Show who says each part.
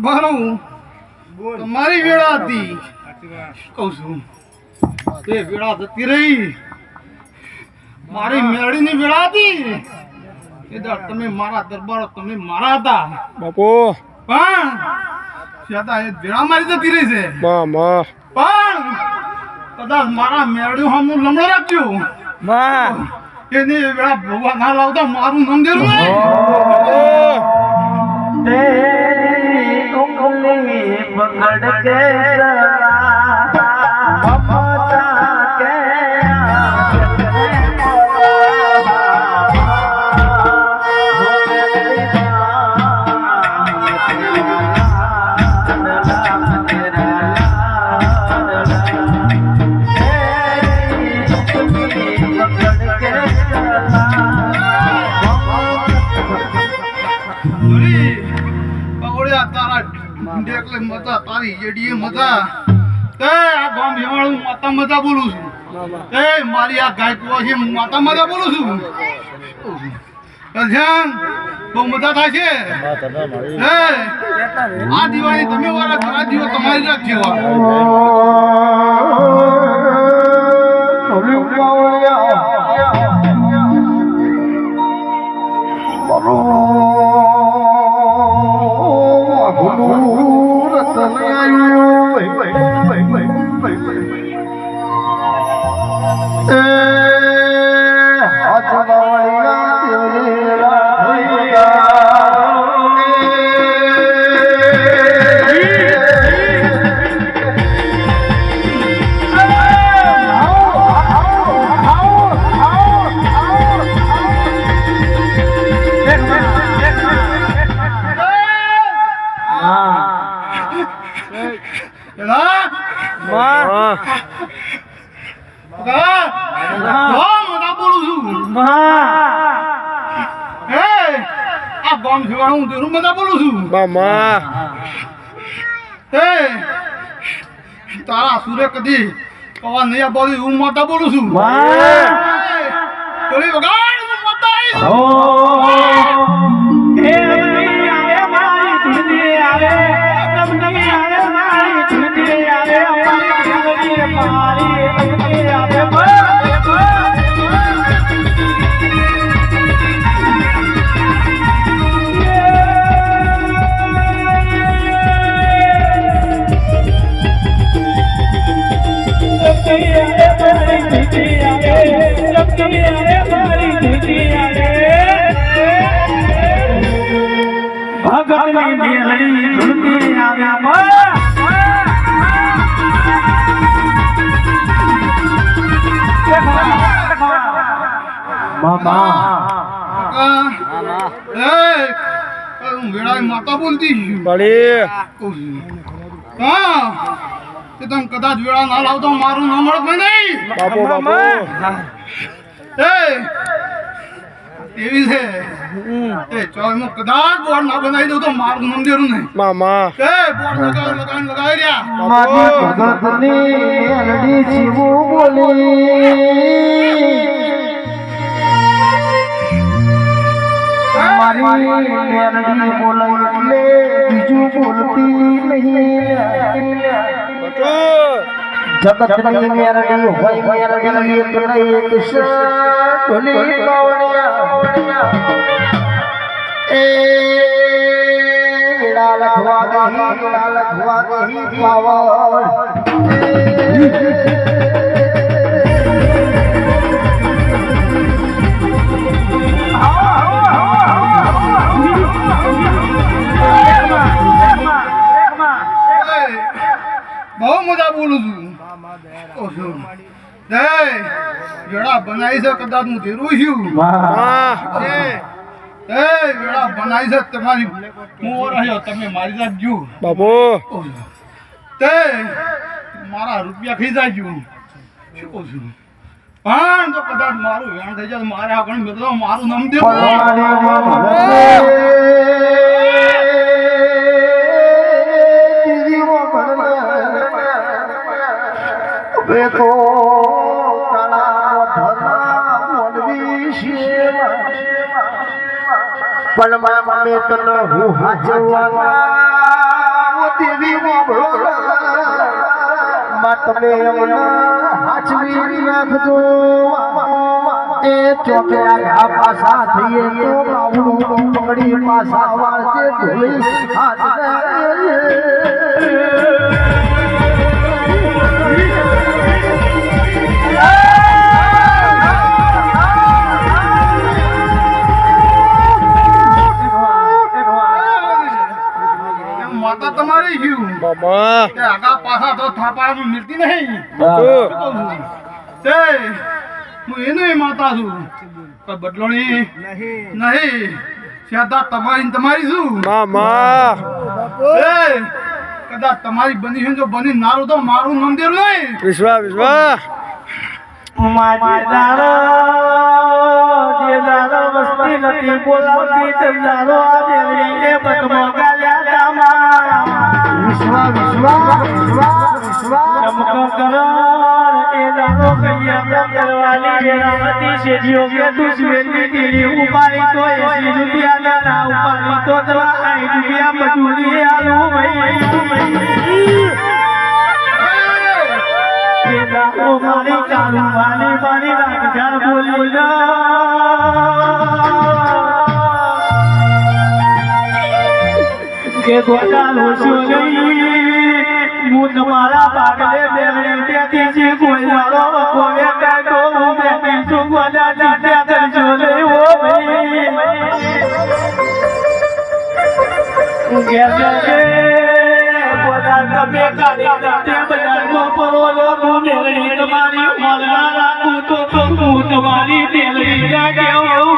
Speaker 1: દરબારું મારી વેળા હતી. કહું છું. તે વેળા જતી રહી. મારી મેળીની વેળા હતી. એ દાડ તમે મારા દરબારો તમે મારા હતા.
Speaker 2: બાપુ.
Speaker 1: પણ છતાં એ વેળા મારી જતી રહી છે.
Speaker 2: મા મા
Speaker 1: પણ કદાચ મારા મેળ્યું હમું લમણો રાખજો એની વેળા ભગવાન ના લાવતા મારું નામ દેરું
Speaker 3: મંગળ કેસરા Durí,
Speaker 1: bagulho da tarde. ઢેકલે મતા તારી જેડીએ મતા. એ આ ગામ હેવાળું માતા મતા બોલું છું. એ મારી આ ગાયકુવા છે હું માતા મતા બોલું છું. કલ્યાણ બહુ મજા થાય છે. આ દિવાળી તમે વાળા આ દિવસ તમારી રાખજો એલા, બોલું છું એ આ ગામ હેવાળું દેરું મજા બોલું છું
Speaker 2: મા મા
Speaker 1: એ તારા સુરે કદી કવા નહીં આ બોલી હું. માતા બોલું છું બોલી વગાડ હું. માતા
Speaker 3: ભગતની મેલડી ધૂળતી આવ્યા મામા
Speaker 1: માતા બોલતી હા તે તમે કદાચ વેળા ના લાવતો મારું નામ મળત નહીં એવી છે. એ ચોયમાં કદાચ બોર્ડ ના બનાવી દઉં તો મારું મંદિર નહીં.
Speaker 2: મામા.
Speaker 1: એ બોર્ડ લગાવ લગાવ લગાવી રહ્યા
Speaker 3: મારી ભગતની મેલડી શિવું બોલી. મારી મેલડી બોલે એટલે બીજું બોલતી નહીં. જગતની મેરડી હોય મેરડી એક ને એક છે ઢોલી એ વીણા લખવા ગઈ વીણા લખવા ગઈ પાવર.
Speaker 1: બોલું છું. વેળા બનાવી છે કદાચ હું ધીરું છું
Speaker 2: મા
Speaker 1: એ એ વેળા બનાવી છે તમારી હું રહ્યો તમે મારી રાખજો
Speaker 2: બાપુ.
Speaker 1: તે મારા રૂપિયા ખાઈ જાજો શું કહું છું? પણ તો કદાચ મારું વેણ થઈ જાય તો મારે આગળ મેં મારું નામ દેવું.
Speaker 3: હવે તો પણ મામા તને હું વાપરો તમે એમને હાચવી એ ચોકે આગા પાછા થઈએ તો હાથ
Speaker 1: તમારી ગયું.
Speaker 2: મામા
Speaker 1: તે આગા પાછા તો થાપાનું મિલતી નહીં? તે હું એનું માતા છું. કોઈ બદલો નહીં. નહીં શ્રદ્ધા તમારી તમારી શું
Speaker 2: મામા.
Speaker 1: એ કદાચ તમારી બની છે જો બની નારું તો મારું મંદિર નહીં.
Speaker 2: વિશ્વા વિશ્વા.
Speaker 3: મારી દારો જે દારો વસ્તી નથી બોલાવતી તે દારો આ દેવડી એ બતમો શેઠીઓ કે તું શ્વેતની ટીલી ઉપાડી તો એસી રૂપિયા મારી ચાલુ વાલી વાલી રાખ બોલી કે ગોટા લોચો નહીં? હું તમારા પાગલે દેવડી બેઠી છે. કોઈ વાળો કોને કાઢો હું બેઠી છું. ગોટા દાદા કરજો ભાઈ. બધા તમે કાઢી દાદે બજારમાં પરો લો હું મેળવી તમારી મોલના રાખું તો હું તમારી મેળવી ના કેવો